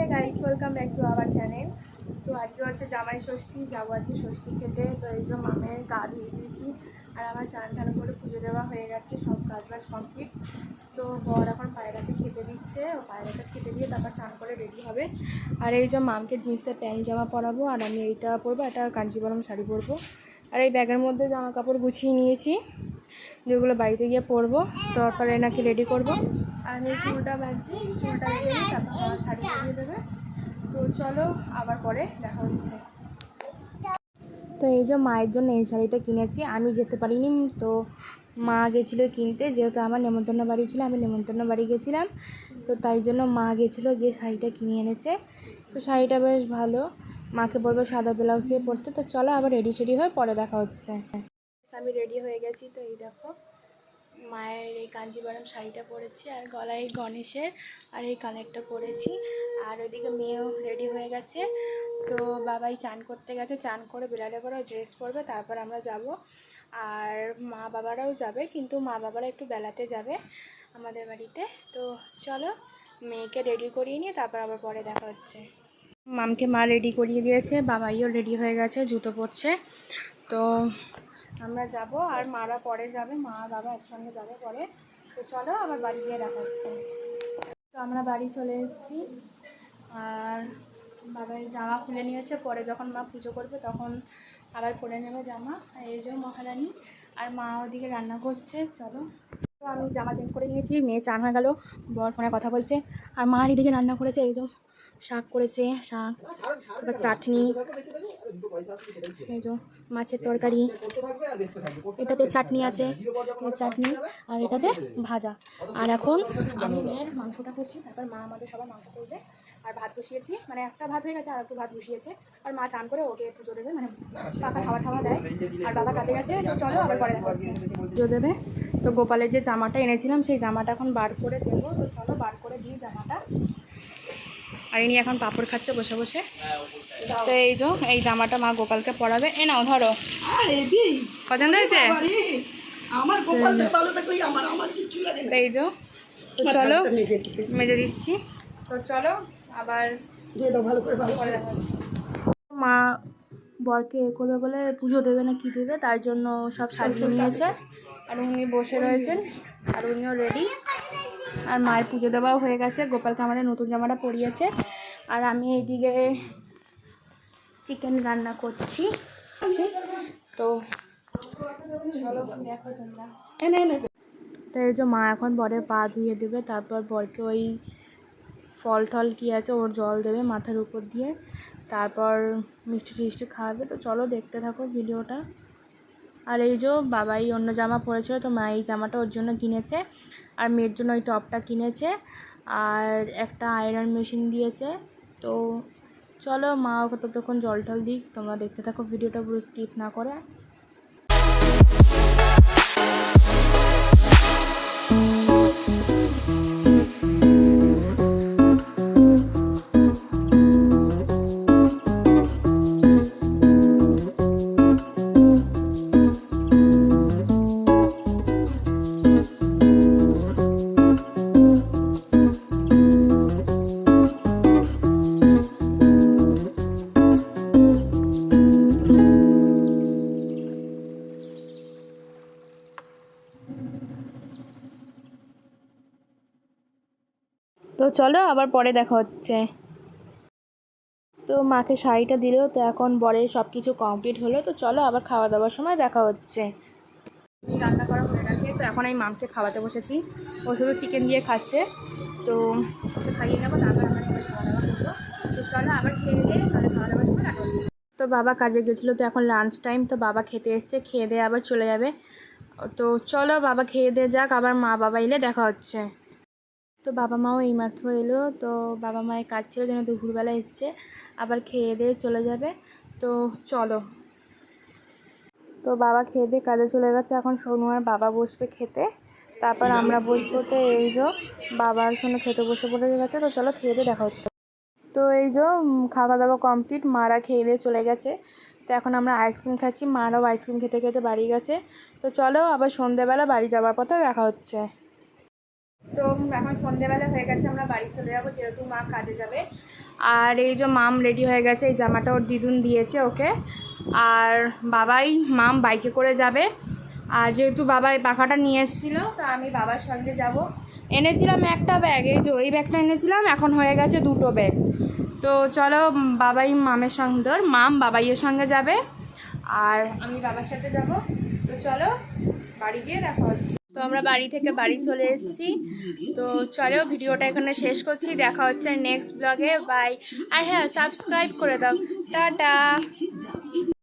Hey guys welcome back to our channel তো আজকে হচ্ছে জামাই ষষ্ঠী যাব আজকে ষষ্ঠী খেতে। তো এই যে মামের গা ধুয়ে দিয়েছি আর আমার চান টান করে পুজো দেওয়া হয়ে গেছে, সব কাজ বাজ কমপ্লিট তো বর এখন পায়রাতে খেতে দিচ্ছে, ও পায়রাকে খেতে দিয়ে তারপর চান করে রেডি হবে। আর এই যে মামকে জিন্সের প্যান্ট, জামা পরাবো আর আমি এইটা পরবো, একটা কাঞ্জিবরম শাড়ি পরবো। আর এই ব্যাগের মধ্যে জামা কাপড় গুছিয়ে নিয়েছি, যেগুলো বাড়িতে গিয়ে পরবো তারপরে নাকি রেডি করব। আমি চুলটা বাঁধছি চুলটা নিই তারপর শাড়ি দেবে। তো চলো, আবার পরে দেখা হচ্ছে। তো এই যে মায়ের জন্য এই শাড়িটা কিনেছি, আমি যেতে পারিনি, তো মা গেছিল কিনতে, যেহেতু আমার নেমন্তন্ন বাড়ি ছিল, আমি নেমন্তন্ন বাড়ি গেছিলাম। তো তাই জন্য মা গেছিল যে শাড়িটা কিনে এনেছে। তো শাড়িটা বেশ ভালো, মাকে বলব সাদা ব্লাউজ দিয়ে পরতে। তো চলো আবার রেডি সেডি হয়ে পরে দেখা হচ্ছে। আমি রেডি হয়ে গেছি, তো এই দেখো। মায়ের এই কাঞ্জিবরম শাড়িটা পরেছি আর গলায় গণেশের আর এই কানেরটা পরেছি। আর ওইদিকে মেয়েও রেডি হয়ে গেছে। তো বাবাই চান করতে গেছে, চান করে বেলালে পরে ড্রেস পরবে, তারপর আমরা যাব। আর মা বাবারাও যাবে, কিন্তু মা বাবারা একটু বেলাতে যাবে আমাদের বাড়িতে। তো চলো, মেয়েকে রেডি করিয়ে নিয়ে তারপর আবার পরে দেখা হচ্ছে। মামকে মা রেডি করিয়ে দিয়েছে, বাবাইও রেডি হয়ে গেছে, জুতো পরছে। তো আমরা যাব আর মারা পরে যাবে, মা, বাবা একসঙ্গে যাবে পরে। তো চলো আবার বাড়ি গিয়ে দেখা হচ্ছে তো আমরা বাড়ি চলে এসেছি। আর বাবার জামা খুলে নিয়েছে, পরে যখন মা পুজো করবে তখন আবার পরে নেবে জামা। এই যে মহারানী, আর মা ওদিকে রান্না করছে, চলো। আমি জামা চেঞ্জ করে নিয়েছি, মেয়ে চান হয়ে গেল, বর ফোনে কথা বলছে। আর মা আর এদিকে রান্না করেছে, এই যে শাক করেছে, শাক, তারপর চাটনি, এই যে মাছের তরকারি, এটাতে চাটনি আছে চাটনি, আর এটাতে ভাজা। আর এখন আমি মেয়ের মাংসটা করছি, তারপর মা আমাদের সবার মাংস করবে। আর ভাত বসিয়েছি মানে একটা ভাত হয়ে গেছে আর একটু ভাত বসিয়েছে। আর মা চান করে ওকে পুজো দেবে মানে পাকা খাওয়া খাওয়া দেয়। আর বাবা কাটে গেছে চলো আবার পরে দেখা পুজো দেবে? তো গোপালের যে জামাটা এনেছিলাম সেই জামাটা এখন বার করে দেবো। তো চলো বার করে দিই জামাটা। আর ইনি এখন পাপড় খাচ্ছে বসে বসে। তো এই যে এই জামাটা মা গোপালকে পরাবে। এ নাও ধরো। পছন্দ হয়েছে? এই যে তো চলো মেজে দিচ্ছি। তো চলো আবার। মা বরকে এ করবে বলে পুজো দেবে না কি দেবে তার জন্য সব সাজিয়ে নিয়েছে। আর উনি বসে রয়েছেন, আর উনিও রেডি আর মায়ের পুজো দেওয়াও হয়ে গেছে। গোপালকে আমাদের নতুন জামাটা পরিয়েছে। আর আমি এইদিকে চিকেন রান্না করছি। তো দেখো। তো এই যে মা এখন বরের পা ধুয়ে দেবে, তারপর বরকে ওই ফল টল কী আছে ওর জল দেবে মাথার উপর দিয়ে। তারপর মিষ্টি টিষ্টি খাওয়াবে। তো চলো দেখতে থাকো ভিডিওটা। আর এই যে বাবাই অন্য জামা পরেছিল, তো মা এই জামাটা ওর জন্য কিনেছে আর মেয়ের জন্য ওই টপটা কিনেছে আর একটা আয়রন মেশিন দিয়েছে। তো চলো মা ওকে ততক্ষণ জল টল দিক, তোমরা দেখতে থাকো, ভিডিওটা পুরো স্কিপ না করে। চলো, আবার পরে দেখা হচ্ছে। তো মাকে শাড়িটা দিলেও তো এখন বরের সব কিছু কমপ্লিট হলো, তো চলো আবার খাওয়া দাওয়ার সময় দেখা হচ্ছে। রান্না করা হয়ে গেছে, তো এখন আমি মামকে খাওয়াতে বসেছি। ও শুধু চিকেন দিয়ে খাচ্ছে, তো ওকে খাইয়ে নেব, তারপর আমরা খাওয়া দাওয়া করব। তো চলো আবার খেয়ে দিয়ে তাহলে খাওয়া দাওয়ার সময় দেখা তো বাবা কাজে গেছিল, তো এখন লাঞ্চ টাইম তো বাবা খেতে এসছে, খেয়ে দিয়ে আবার চলে যাবে। তো চলো বাবা খেয়ে দিয়ে যাক, আবার মা বাবা এলে দেখা হচ্ছে। তো বাবা মাও এইমাত্র এলো, তো বাবা মায়ের কাজ ছিল যেন দুপুরবেলা এসছে। আবার খেয়ে দিয়ে চলে যাবে, তো চলো। তো বাবা খেয়ে দিয়ে কাজে চলে গেছে। এখন সোনু আর বাবা বসবে খেতে। তারপর আমরা বসবো তো এই যে বাবার সঙ্গে খেতে বসে পড়ে গেছে, তো চলো খেয়ে দিয়ে দেখা হচ্ছে। তো এই যে খাওয়া দাওয়া কমপ্লিট মারা খেয়ে দিয়ে চলে গেছে। তো এখন আমরা আইসক্রিম খাচ্ছি। মারাও আইসক্রিম খেতে খেতে বাড়ি গেছে। তো চলো আবার সন্ধেবেলা বাড়ি যাওয়ার পথে দেখা হচ্ছে। তো এখন সন্ধেবেলা হয়ে গেছে, আমরা বাড়ি চলে যাব, যেহেতু মা কাজে যাবে। আর এই যে মাম রেডি হয়ে গেছে, এই জামাটা ওর দিদুন দিয়েছে ওকে। আর বাবাই, মাম বাইকে করে যাবে। আর যেহেতু বাবা এই পাখাটা নিয়ে এসেছিল, তো আমি বাবার সঙ্গে যাব। এনেছিলাম একটা ব্যাগ এই যে ওই ব্যাগটা এনেছিলাম, এখন হয়ে গেছে দুটো ব্যাগ তো চলো, বাবাই মামের সঙ্গে, ধর, মাম বাবাইয়ের সঙ্গে যাবে। আর আমি বাবার সাথে যাব। তো চলো, বাড়ি গিয়ে দেখা হচ্ছে। তো আমরা বাড়ি থেকে বাড়ি চলে এসেছি। তো চলো ভিডিওটা এখানে শেষ করছি। দেখা হচ্ছে নেক্সট ব্লগে বাই আর হ্যাঁ সাবস্ক্রাইব করে দাও। টাটা।